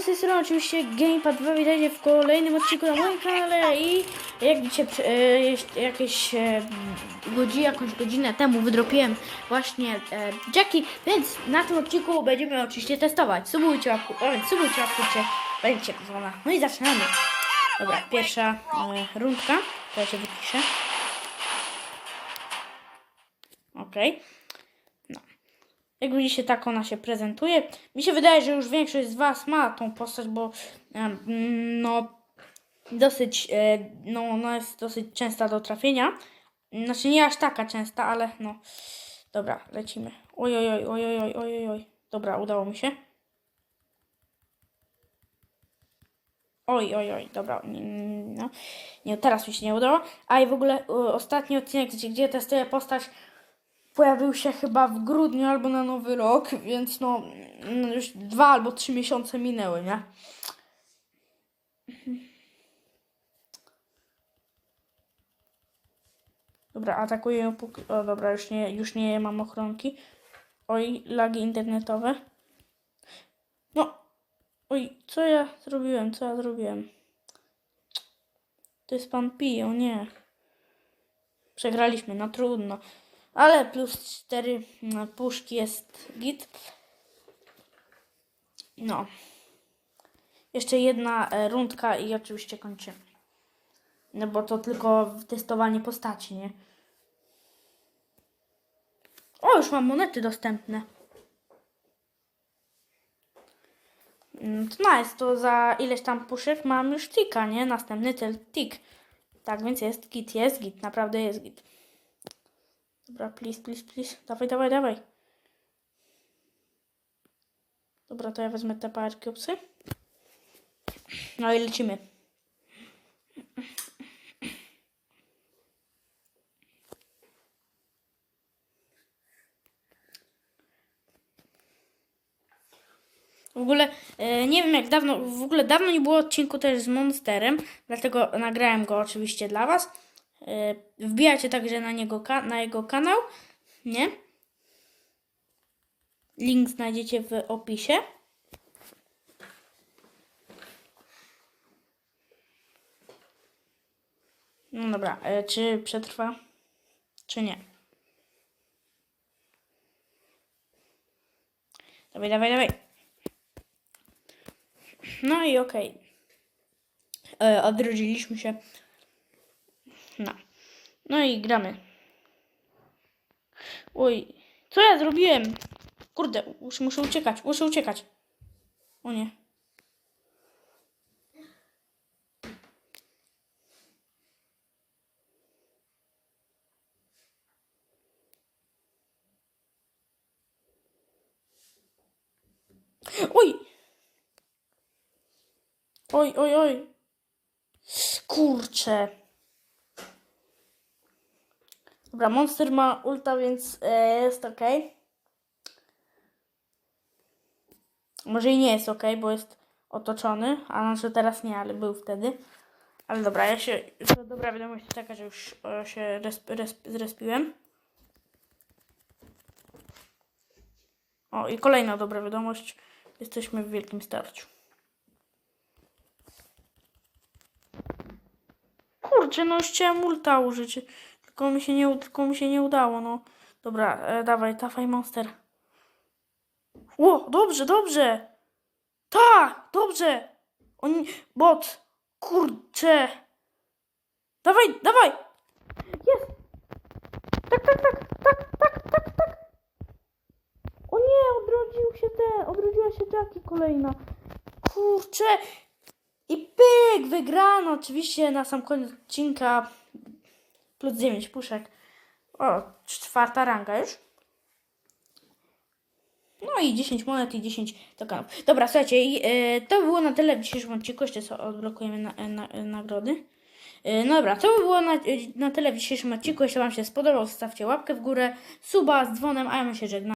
Z tej strony oczywiście Gamepad 2, witajcie w kolejnym odcinku na moim kanale i jak widzicie, e, jakieś e, godzinę, jakąś godzinę temu wydropiłem właśnie e, Jackie, więc na tym odcinku będziemy oczywiście testować. Subujcie łapku, więc subujcie łapku, będziecie pozwolona. No i zaczynamy. Dobra, pierwsza e, rundka, to ja się wypiszę. Okej. Jak widzicie, tak ona się prezentuje. Mi się wydaje, że już większość z Was ma tą postać, bo no dosyć, e, no ona jest dosyć częsta do trafienia. Znaczy nie aż taka częsta, ale no. Dobra, lecimy. Oj, oj, oj, oj, oj, oj, oj. Dobra, udało mi się. Oj, oj, oj, dobra, no. nie, teraz mi się nie udało. A i w ogóle e, ostatni odcinek, gdzie, gdzie testuję postać, pojawił się chyba w grudniu albo na nowy rok, więc no, no już dwa albo trzy miesiące minęły, nie? Dobra, atakuję ją. O, dobra, już nie, już nie mam ochronki. Oj, lagi internetowe. No, oj, co ja zrobiłem, co ja zrobiłem? To jest pan Pi, o nie. Przegraliśmy, no trudno. Ale plus 4 puszki jest git. No. Jeszcze jedna e, rundka i oczywiście kończymy. No bo to tylko testowanie postaci, nie? O, już mam monety dostępne. Mm, To nice, to za ileś tam puszek mam już tika, nie? Następny cel tik. Tak więc jest git, jest git, naprawdę jest git. Dobra, please, please, please. Dawaj, dawaj, dawaj. Dobra, to ja wezmę te power cubesy. No i lecimy. W ogóle e, nie wiem jak dawno, w ogóle dawno nie było odcinku też z Monsterem, dlatego nagrałem go oczywiście dla Was. E, wbijajcie także na, niego, na jego kanał, nie? Link znajdziecie w opisie. No dobra, e, czy przetrwa, czy nie? Dawaj, dawaj, dawaj. No i okej. E, Odrodziliśmy się. No. No i gramy. Oj, co ja zrobiłem? Kurde, już muszę uciekać, muszę uciekać. O nie. Oj! Oj, oj, oj. Kurczę. Dobra, Monster ma ulta, więc e, jest ok. Może i nie jest ok, bo jest otoczony, a znaczy teraz nie, ale był wtedy. Ale dobra, ja się. Dobra wiadomość jest taka, że już e, się resp, resp, zrespiłem. O, i kolejna dobra wiadomość. Jesteśmy w wielkim starciu. Kurczę, no chciałem ulta użyć. Tylko mi się nie, tylko mi się nie udało, no. Dobra, e, dawaj, dawaj monster. Ło, dobrze, dobrze. Tak, dobrze. On, bot. Kurczę. Dawaj, dawaj. Jest. Tak, tak, tak, tak, tak, tak, tak. O nie, odrodził się ten, odrodziła się Jackie kolejna. Kurczę. I pyk, wygrano oczywiście na sam koniec odcinka. Plus 9 puszek. O, czwarta ranga już. No i 10 monet i 10 tokenów. Dobra, słuchajcie, e, to by było na tyle w dzisiejszym odcinku. Jeszcze co odblokujemy na, na, e, nagrody. E, no dobra, to by było na, na tyle w dzisiejszym odcinku. Jeśli Wam się spodobał, zostawcie łapkę w górę, suba z dzwonem, a ja my się żegnam.